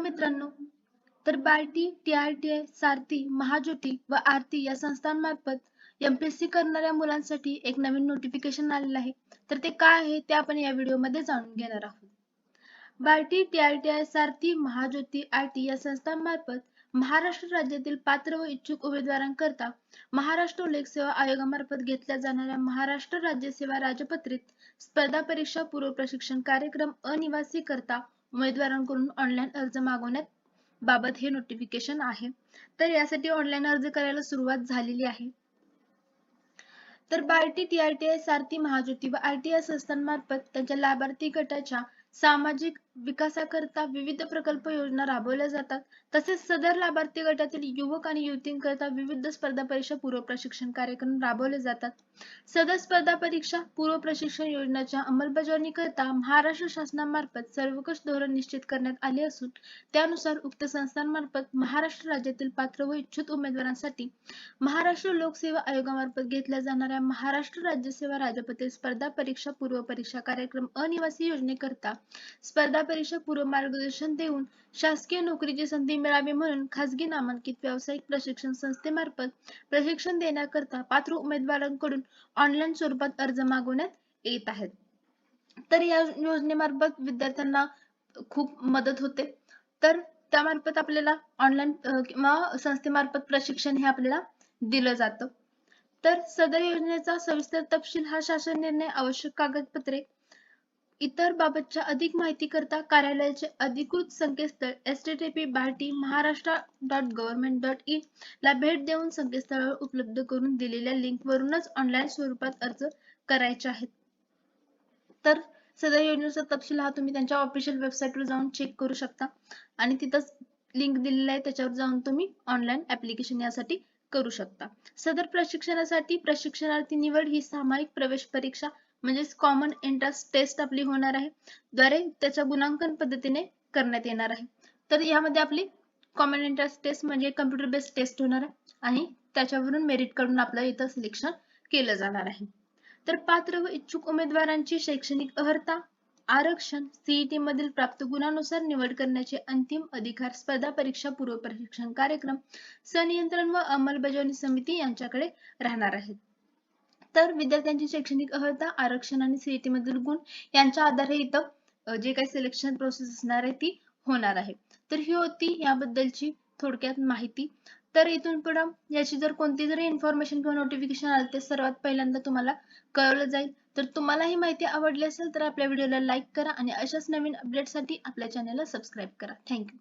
नमस्कार मित्रांनो. तर बार्टी आय सारथी महाज्योती व आरती या संस्थांमार्फत एम पी एस सी करणाऱ्या मुलांसाठी एक नवीन नोटिफिकेशन आलेलं आहे. तर ते काय आहे ते आपण या व्हिडिओमध्ये जाणून घेणार आहोत. बार्टी आय सारथी महाज्योती आरटी या संस्थांमार्फत महाराष्ट्र राज्यातील पात्र व इच्छुक उमेदवारांकरता महाराष्ट्र लोकसेवा आयोगामार्फत घेतल्या जाणाऱ्या महाराष्ट्र राज्य सेवा राजपत्रित स्पर्धा परीक्षा पूर्व प्रशिक्षण कार्यक्रम अनिवासी करता उमेदवारांकडून ऑनलाईन अर्ज मागवण्यात बाबत हे नोटिफिकेशन आहे. तर यासाठी ऑनलाईन अर्ज करायला सुरुवात झालेली आहे. तर बार्टी टीआरटीआय सारथी महाज्योती व आरटीआय संस्थांमार्फत त्यांच्या लाभार्थी गटाच्या सामाजिक विकासाकरता विविध प्रकल्प योजना राबवल्या जातात. तसेच सदर लाभार्थी गटातील युवक आणि युवतींकरता विविध स्पर्धा परीक्षा पूर्व प्रशिक्षण कार्यक्रम राबवले जातात. सदर स्पर्धा परीक्षा पूर्व प्रशिक्षण योजनेच्या अंमलबजावणी करता महाराष्ट्र शासनामार्फत सर्वकष धोरण निश्चित करण्यात आले असून त्यानुसार उक्त संस्थांमार्फत महाराष्ट्र राज्यातील पात्र व इच्छुक उमेदवारांसाठी महाराष्ट्र लोकसेवा आयोगामार्फत घेतल्या जाणाऱ्या महाराष्ट्र राज्य सेवा राजपत्रित स्पर्धा परीक्षा पूर्व परीक्षा कार्यक्रम अनिवासी योजनेकरता स्पर्धा परीक्षा पूर्व मार्गदर्शन देऊन शासकीय नोकरीची संधी मिळावी म्हणून खासगी नामांकित व्यावसायिक प्रशिक्षण संस्थेमार्फत प्रशिक्षण देण्याकरता पात्र उमेदवारांकडून ऑनलाईन स्वरूपात अर्ज मागवण्यात येत आहेत. तर या योजनेमार्फत विद्यार्थ्यांना खूप मदत होते. तर त्यामार्फत आपल्याला ऑनलाईन किंवा संस्थेमार्फत प्रशिक्षण हे आपल्याला दिलं जातं. तर सदर योजनेचा सविस्तर तपशील हा शासन निर्णय आवश्यक कागदपत्रे इतर बाबतच्या अधिक माहिती करता कार्यालयाचे अधिकृत संकेतस्थळ S T T P Barti Maharashtra dot government dot in ला भेट देऊन संकेतस्थळावर उपलब्ध करून दिलेल्या लिंक वरूनच ऑनलाईन स्वरूपात अर्ज करायचे आहेत. तर सदर योजनेचा तपशील हा तुम्ही त्यांच्या ऑफिशियल वेबसाईटवर जाऊन चेक करू शकता. आणि तिथंच लिंक दिलेला आहे त्याच्यावर जाऊन तुम्ही ऑनलाईन ऍप्लिकेशन यासाठी करू शकता. सदर प्रशिक्षणासाठी प्रशिक्षणार्थी निवड ही सामायिक प्रवेश परीक्षा म्हणजेच कॉमन एंट्रन्स टेस्ट आपली होणार आहे द्वारे त्याच्या गुणांकन पद्धतीने करण्यात येणार आहे. तर यामध्ये आपली कॉमन एंट्रन्स टेस्ट म्हणजे कम्प्युटर बेस्ड टेस्ट होणार आहे आणि त्याच्यावरून मेरिट काढून आपलं इथं सिलेक्शन केलं जाणार आहे. तर पात्र व इच्छुक उमेदवारांची शैक्षणिक अर्हता आरक्षण सीईटी मधील प्राप्त गुणानुसार निवड करण्याचे अंतिम अधिकार स्पर्धा परीक्षा पूर्व प्रशिक्षण कार्यक्रम संनियंत्रण व अंमलबजावणी समिती यांच्याकडे राहणार आहेत. तर विद्यार्थ्यांची शैक्षणिक अर्हता आरक्षण आणि सीईटी मधील गुण यांच्या आधारे इथं जे काही सिलेक्शन प्रोसेस असणार आहे ती होणार आहे. तर ही होती याबद्दलची थोडक्यात माहिती. तर इथून पुढे याची जर कोणती जरी इन्फॉर्मेशन किंवा नोटिफिकेशन आलं तर सर्वात पहिल्यांदा तुम्हाला कळवलं जाईल. तर तुम्हाला ही माहिती आवडली असेल तर आपल्या व्हिडिओला लाईक करा आणि अशाच नवीन अपडेटसाठी आपल्या चॅनलला सबस्क्राईब करा. थँक्यू